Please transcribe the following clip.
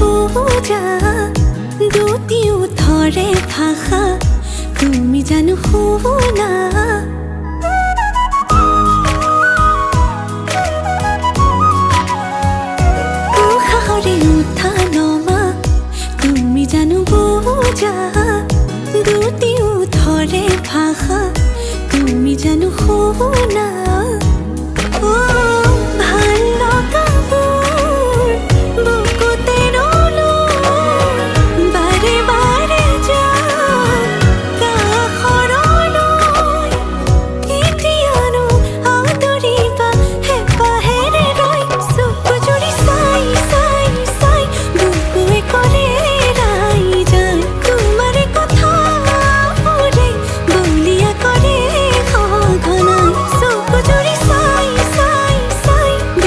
বোঝা দুটিও থরে ভাষা তুমি জানো শুনা উশাহৰে উঠা নমা, তুমি জানো বোঝা দুতিও থৰে ভাষা তুমি জানো শুনা